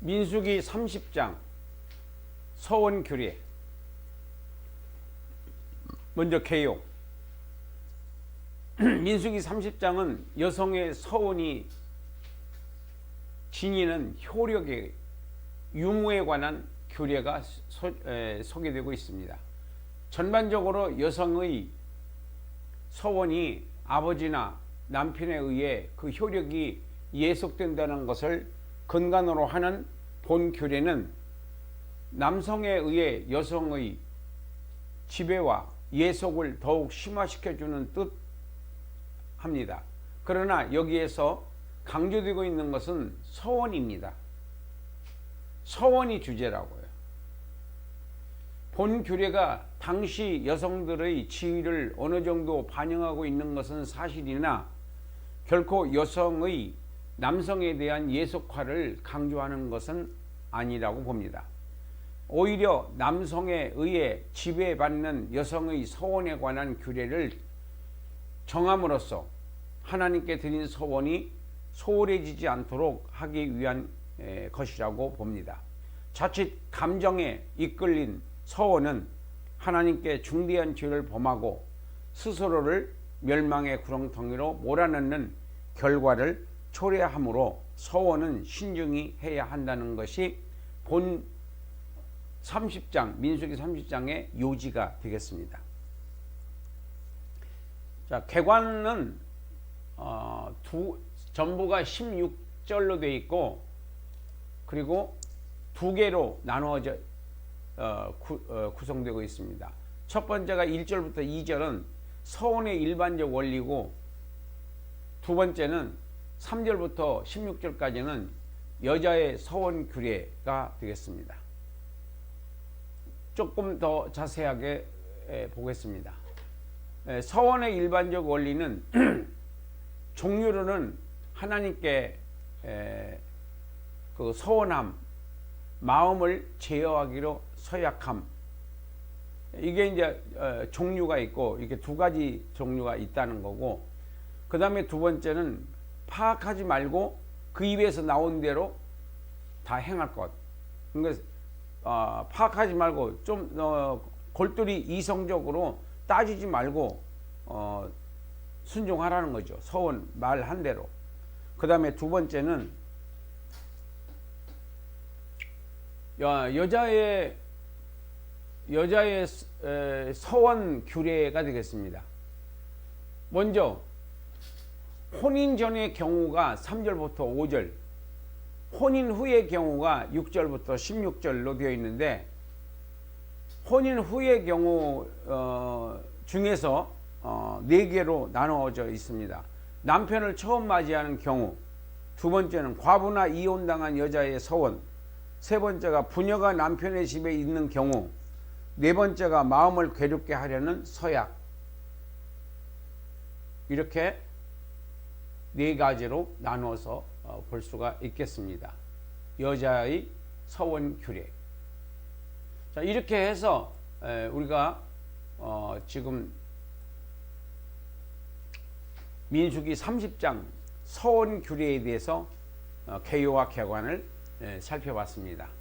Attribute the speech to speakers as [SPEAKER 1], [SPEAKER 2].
[SPEAKER 1] 민수기 30장 서원 규례 먼저 개요 민수기 30장은 여성의 서원이 지니는 효력의 유무에 관한 규례가 소, 에, 소개되고 있습니다. 전반적으로 여성의 서원이 아버지나 남편에 의해 그 효력이 예속된다는 것을 근간으로 하는 본 규례는 남성에 의해 여성의 지배와 예속을 더욱 심화시켜주는 뜻 합니다. 그러나 여기에서 강조되고 있는 것은 서원입니다. 서원이 주제라고요. 본 규례가 당시 여성들의 지위를 어느 정도 반영하고 있는 것은 사실이나 결코 여성의 남성에 대한 예속화를 강조하는 것은 아니라고 봅니다. 오히려 남성에 의해 지배받는 여성의 서원에 관한 규례를 정함으로써 하나님께 드린 서원이 소홀해지지 않도록 하기 위한 것이라고 봅니다. 자칫 감정에 이끌린 서원은 하나님께 중대한 죄를 범하고 스스로를 멸망의 구렁텅이로 몰아넣는 결과를 초래하므로 서원은 신중히 해야 한다는 것이 본 30장 민수기 30장의 요지가 되겠습니다. 자, 개관은 어, 두 전부가 16절로 되어 있고 그리고 두 개로 나누어져 어, 구, 어, 구성되고 있습니다. 첫 번째가 1절부터 2절은 서원의 일반적 원리고 두 번째는 3절부터 16절까지는 여자의 서원 규례가 되겠습니다. 조금 더 자세하게 보겠습니다. 서원의 일반적 원리는 종류로는 하나님께 그 서원함, 마음을 제어하기로 서약함. 이게 이제 어, 종류가 있고 이게 두 가지 종류가 있다는 거고 그 다음에 두 번째는 파악하지 말고 그 입에서 나온 대로 다 행할 것. 그러니까 어, 파악하지 말고 좀 어, 골똘히 이성적으로 따지지 말고 어, 순종하라는 거죠. 서원 말한 대로. 그 다음에 두 번째는 여, 여자의 여자의 서원 규례가 되겠습니다. 먼저 혼인 전의 경우가 3절부터 5절, 혼인 후의 경우가 6절부터 16절로 되어 있는데 혼인 후의 경우 어, 중에서 어, 4개로 나누어져 있습니다. 남편을 처음 맞이하는 경우, 두 번째는 과부나 이혼당한 여자의 서원, 세 번째가 부녀가 남편의 집에 있는 경우, 네 번째가 마음을 괴롭게 하려는 서약. 이렇게 네 가지로 나눠서 어, 볼 수가 있겠습니다. 여자의 서원 규례. 자, 이렇게 해서 우리가 어, 지금 민수기 30장 서원 규례에 대해서 어, 개요와 개관을 살펴봤습니다.